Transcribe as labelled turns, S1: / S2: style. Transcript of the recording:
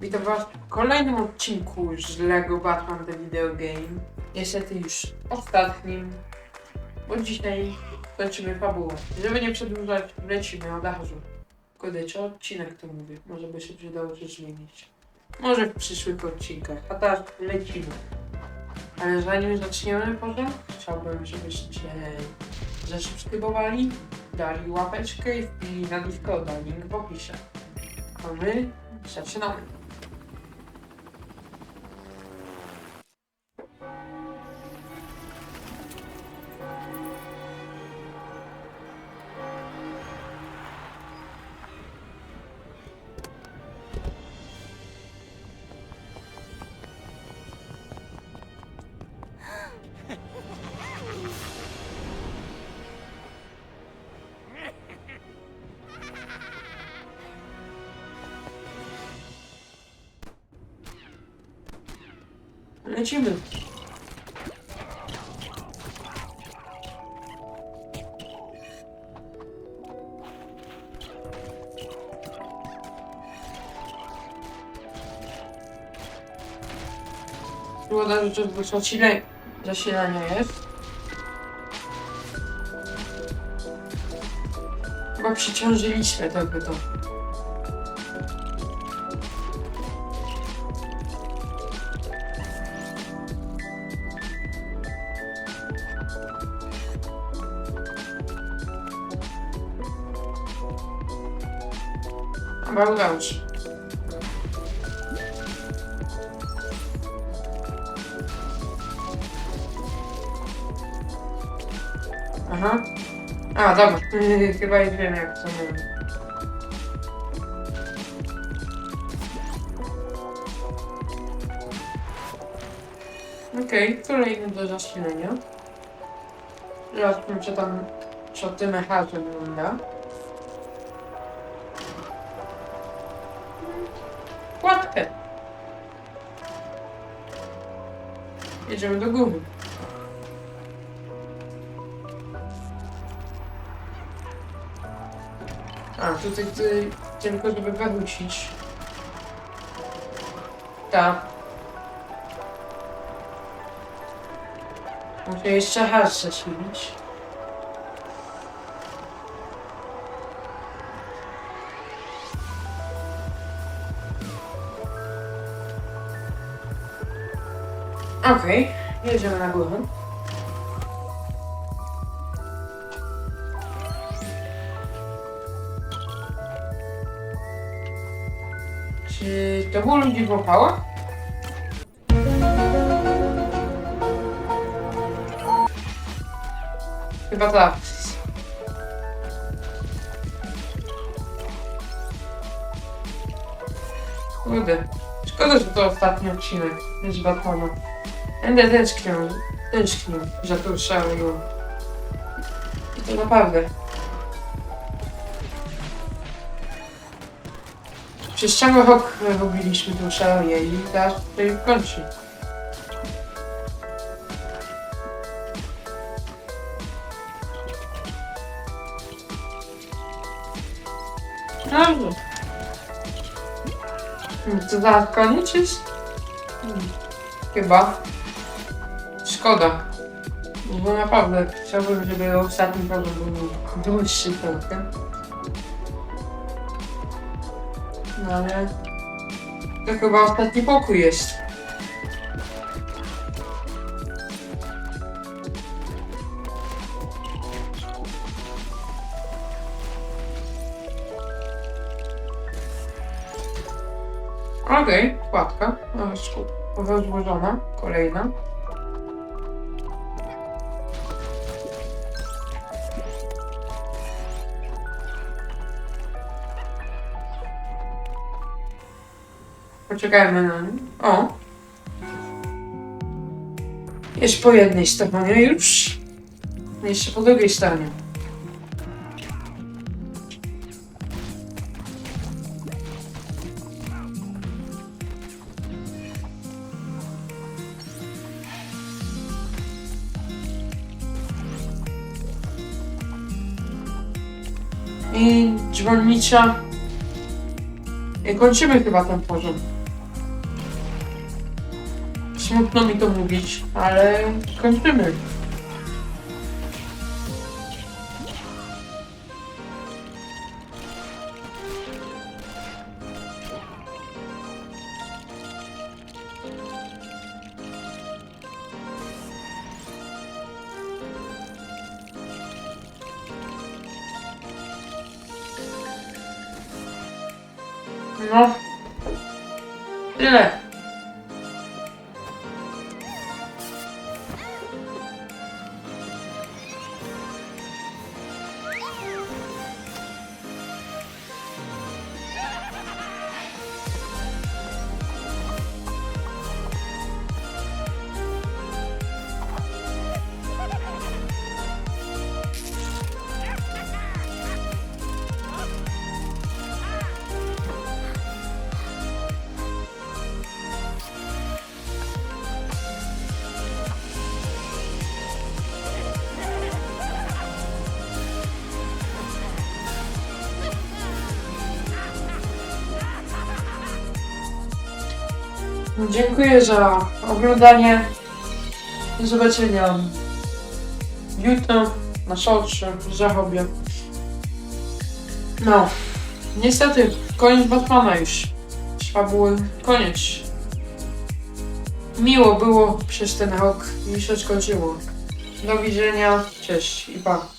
S1: Witam was w kolejnym odcinku z LEGO Batman The Video Game. Niestety już ostatnim, bo dzisiaj kończymy fabułę. Żeby nie przedłużać, lecimy od razu. Kurde, czy odcinek to mówię? Może by się przydało coś zmienić. Może w przyszłych odcinkach, a teraz lecimy. Ale zanim zaczniemy może, chciałbym, żebyście zasubskrybowali, dali łapeczkę i wbili na Discorda, link w opisie. A my zaczynamy. Lecimy. Szkoda, że to zasile- zasilania jest. Chyba przyciążyliśmy trochę to. Chyba udało się. Aha. A, dobra. Chyba już wiem jak to mówię. Okej, kolejny do zasilenia. Zobaczmy, co tam, co tym mechanizm wygląda. Łatkę. Jedziemy do góry. Tutaj, tutaj tylko żeby wyrzucić. Tak. Muszę jeszcze zasilić. Okej, jedziemy na górę. Czy to było ludzi w opałach? Chyba tak. Kurde. Szkoda, że to ostatni odcinek z Batmana. Będę tęsknił, tęsknił za tą szaleją. I to naprawdę. Przez cały rok robiliśmy tą szaleję i teraz tutaj kończy. Dobrze. To zaraz jest? Hmm. Chyba. Szkoda. Bo naprawdę chciałbym, żeby ostatni poziom był dłuższy trochę. No ale... To chyba ostatni pokój jest. Okej, płatka. No, rozłożona. Kolejna. Poczekajmy na nim. O! Jest po jednej stronie już. Jeszcze po drugiej stronie. I dzwonnicza. I kończymy chyba ten poziom. Smutno mi to mówić, ale kończymy. No. Tyle. Dziękuję za oglądanie. Do zobaczenia jutro na shortsze w Zachobie. No, niestety, koniec Batmana już. Fabuły koniec. Miło było przez ten rok i się skończyło. Do widzenia, cześć i pa.